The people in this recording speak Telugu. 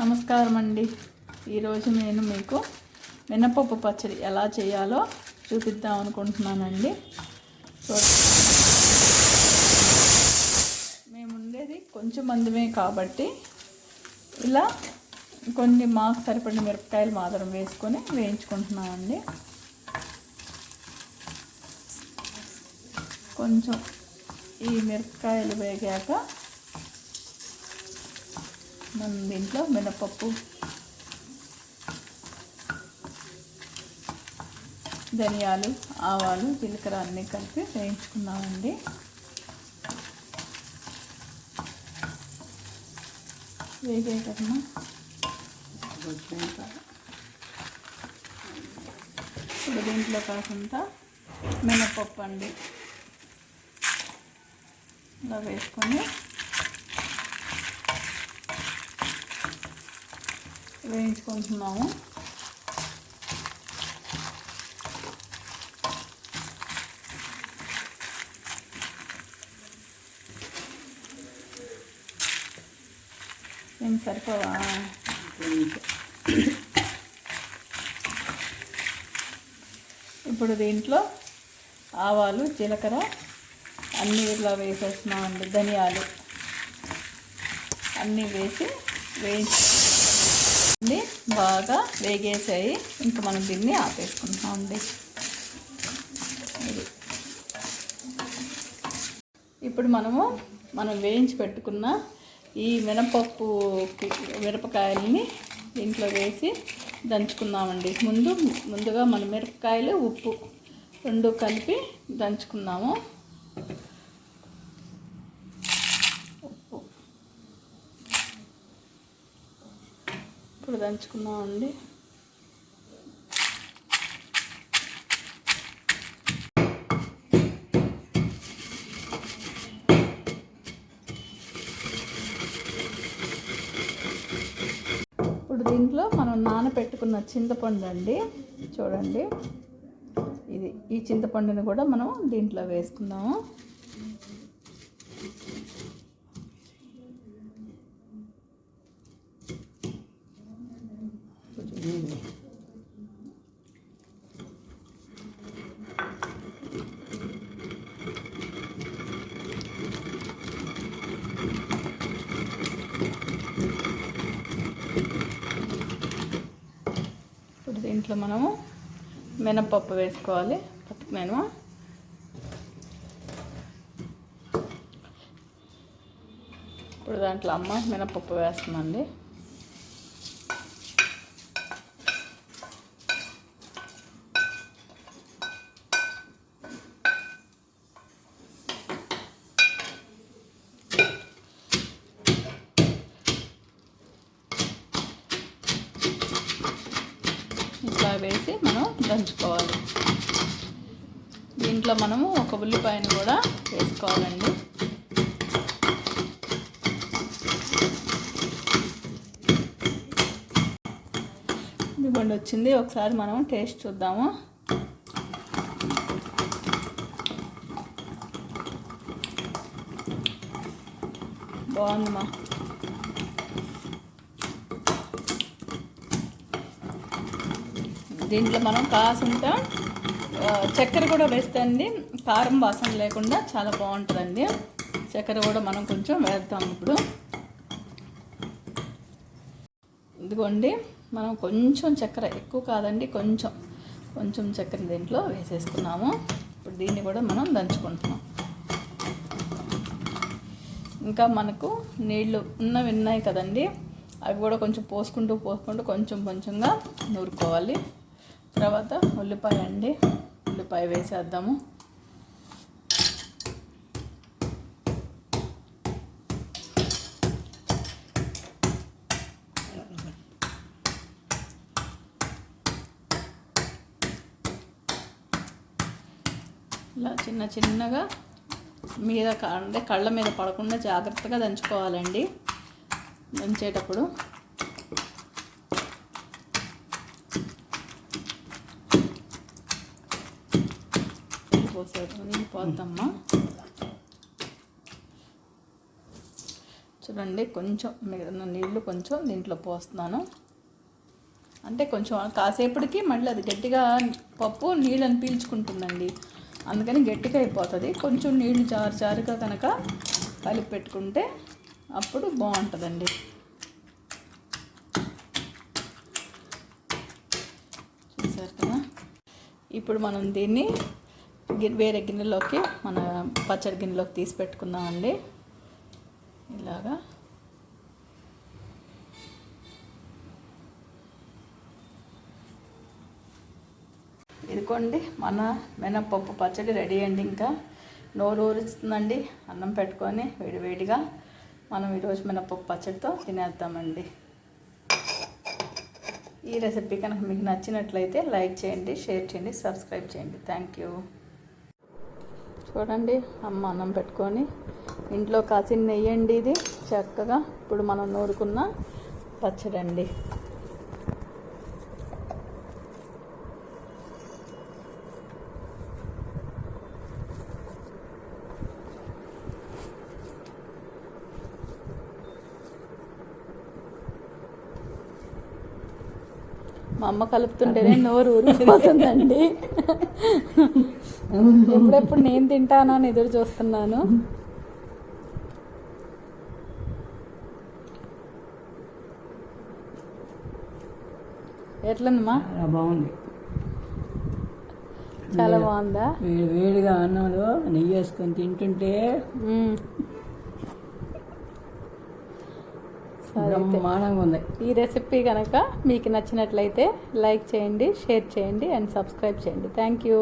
నమస్కారం అండి ఈరోజు నేను మీకు మినపప్పు పచ్చడి ఎలా చేయాలో చూపిద్దాం అనుకుంటున్నానండి. మేము ఉండేది కొంచెం మందిమే కాబట్టి ఇలా కొన్ని మాకు సరిపడిన మిరపకాయలు మాత్రం వేసుకొని వేయించుకుంటున్నామండి. కొంచెం ఈ మిరపకాయలు వేగాక మనం దీంట్లో మినపప్పు. ధనియాలు ఆవాలు జీలకర్ర అన్నీ కలిపి వేయించుకున్నామండి. వేగే ఇప్పుడు దీంట్లో కాకుండా మినపప్పు అండి. ఇలా వేసుకొని వేయించుకుంటున్నాము. ఏం సరిపోవా? ఇప్పుడు దీంట్లో ఆవాలు జీలకర్ర అన్నీ ఇట్లా వేసేస్తున్నామండి ధనియాలు. అన్నీ వేసి వేయించుకుంటాం బాగా వేగేసాయి. ఇంకా మనం దీన్ని ఆపేసుకుంటామండి. ఇది ఇప్పుడు మనము మనం వేయించి పెట్టుకున్న ఈ మినపప్పు మిరపకాయలని దీంట్లో వేసి దంచుకుందామండి. ముందు ముందుగా మన మిరపకాయలు ఉప్పు రెండు కలిపి దంచుకుందాము. ఇప్పుడు దంచుకుందామండి ఇప్పుడు దీంట్లో మనం నానబెట్టుకున్న చింతపండు అండి. చూడండి. ఇది ఈ చింతపండుని కూడా మనం దీంట్లో వేసుకుందాము. దీంట్లో మనము మినపప్పు వేసుకోవాలి. పట్టుకునేమా ఇప్పుడు దాంట్లో అమ్మ మినపప్పు వేస్తుందండి ఇట్లా వేసి మనం దంచుకోవాలి. దీంట్లో మనము ఒక ఉల్లిపాయను కూడా వేసుకోవాలండి. ఇదిగోండి వచ్చింది. ఒకసారి మనం టేస్ట్ చూద్దాము. బాగుందమ్మా దీంట్లో మనం కాసంత చక్కెర కూడా వేస్తండి. కారం వాసన లేకుండా చాలా బాగుంటుందండి. చక్కెర కూడా మనం కొంచెం వేద్దాం ఇప్పుడు. ఇదిగోండి మనం కొంచెం చక్కెర ఎక్కువ కాదండి కొంచెం కొంచెం చక్కెర దీంట్లో వేసేసుకున్నాము. ఇప్పుడు దీన్ని కూడా మనం దంచుకుంటున్నాం. ఇంకా మనకు నీళ్ళు ఉన్నవి ఉన్నాయి కదండి అవి కూడా కొంచెం పోసుకుంటూ పోసుకుంటూ కొంచెం కొంచెంగా నూరుకోవాలి. తర్వాత ఉల్లిపాయ అండి. ఉల్లిపాయ వేసేద్దాము. ఇలా చిన్న చిన్నగా మీద అంటే కళ్ళ మీద పడకుండా జాగ్రత్తగా దంచుకోవాలండి. దంచేటప్పుడు పోసారు నీళ్ళు పోద్దమ్మా చూడండి కొంచెం నీళ్ళు కొంచెం దీంట్లో పోస్తున్నాను. అంటే కొంచెం కాసేపటికి మళ్ళీ అది గట్టిగా పప్పు నీళ్ళని పీల్చుకుంటుందండి. అందుకని గట్టిగా అయిపోతుంది. కొంచెం నీళ్ళు జారు జారుగా కనుక కలిపి పెట్టుకుంటే అప్పుడు బాగుంటుందండి. చూసారు కదా? ఇప్పుడు మనం దీన్ని వేరే గిన్నెలోకి మన పచ్చడి గిన్నెలోకి తీసి పెట్టుకుందామండి. ఇలాగా. ఇదిగోండి మన మినప్పప్పు పచ్చడి రెడీ అండి ఇంకా. నోరు ఊరుస్తుందండి అన్నం పెట్టుకొని వేడివేడిగా మనం ఈరోజు మినప్పప్పు పచ్చడితో తినేద్దామండి. ఈ రెసిపీ కనుక మీకు నచ్చినట్లయితే లైక్ చేయండి షేర్ చేయండి సబ్స్క్రైబ్ చేయండి. Thank you. చూడండి అమ్మ అన్నం పెట్టుకొని ఇంట్లో కాసిన నెయ్యండి ఇది. చక్కగా ఇప్పుడు మనం నూరుకున్న పచ్చడండి. మా అమ్మ కలుపుతుంటేనే నోరు ఊరిపోతుందండి. ఎప్పుడెప్పుడు నేను తింటానా అని ఎదురు చూస్తున్నాను. ఎట్లుందమ్మా? బాగుంది. చాలా బాగుందా? వేడి వేడిగా అన్నంలో నెయ్యి వేసుకొని తింటుంటే బ్రహ్మాండంగా ఉంది. ఈ రెసిపీ కనుక మీకు నచ్చినట్లయితే లైక్ చేయండి షేర్ చేయండి అండ్ సబ్స్క్రైబ్ చేయండి. Thank you.